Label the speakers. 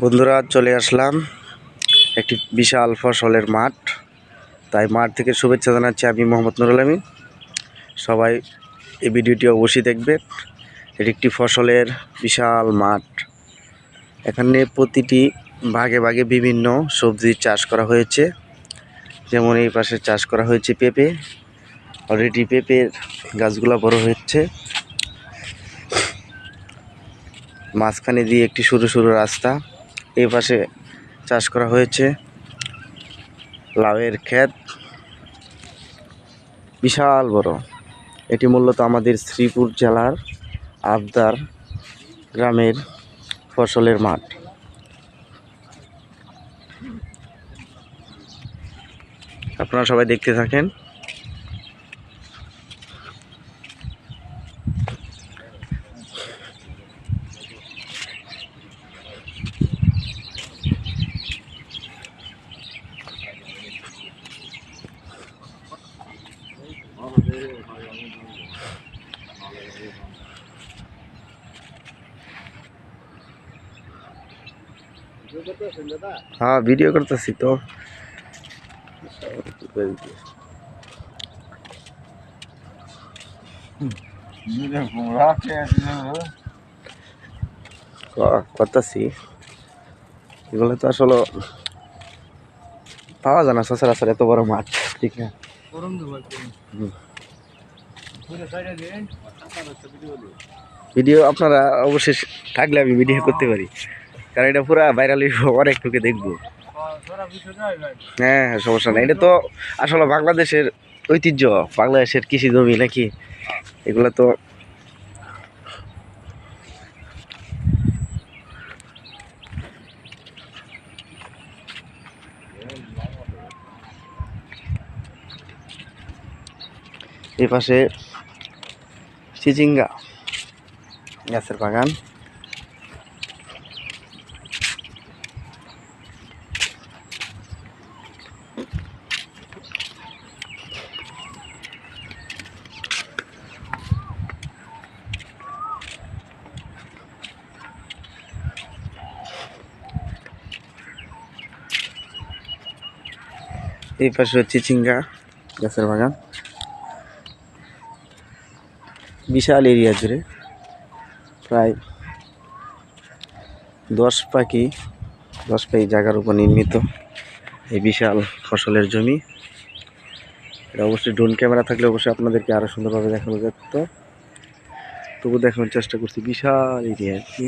Speaker 1: বন্ধুরা, চলে আসলাম একটি বিশাল ফসলের মাঠ। তাই মাঠ থেকে শুভেচ্ছা জানাচ্ছি আমি মোহাম্মদ নুরুল আমিন। সবাই এই ভিডিওটি অবশ্যই দেখবেন। এটি একটি ফসলের বিশাল মাঠ। এখানে প্রতিটি ভাগে ভাগে বিভিন্ন সবজির চাষ করা হয়েছে। যেমন এই পাশে চাষ করা হয়েছে পেঁপে। অলরেডি পেঁপের গাছগুলো বড় হচ্ছে মাঝখানে দিয়ে একটি সরু সরু রাস্তা। এই পাশে চাষ করা হয়েছে। লাউয়ের ক্ষেত। বিশাল বড়। এটি মূলত আমাদের শ্রীপুর জেলার আবদার গ্রামের ফসলের মাঠ। আপনারা সবাই দেখতে থাকেন। হ্যাঁ ভিডিও করতেছি তো। করতেছি। এগুলো তো আসলে পাওয়া যায় না সচরাচর এত বড় মাঠ ঠিক না। ভিডিও আপনারা অবশ্যই থাকলে আমি ভিডিও করতে পারি। কারণ এটা পুরা ভাইরাল অনেক লোকে দেখব। হ্যাঁ সমস্যা নাই। এটা তো আসলে বাংলাদেশের ঐতিহ্য। বাংলাদেশের কৃষি জমি নাকি? এগুলো তো এই পাশে চিচিঙ্গা গাছের বাগান এই পাশে হচ্ছে চিচিঙ্গা গাছের বাগান বিশাল এরিয়া জুড়ে। প্রায় দশ পাখি দশ পাখি জায়গার উপর নির্মিত এই বিশাল ফসলের জমি। এটা অবশ্যই ড্রোন ক্যামেরা থাকলে অবশ্যই আপনাদেরকে আরও সুন্দরভাবে দেখানো যেত। তবু দেখানোর চেষ্টা করছি বিশাল এরিয়া কি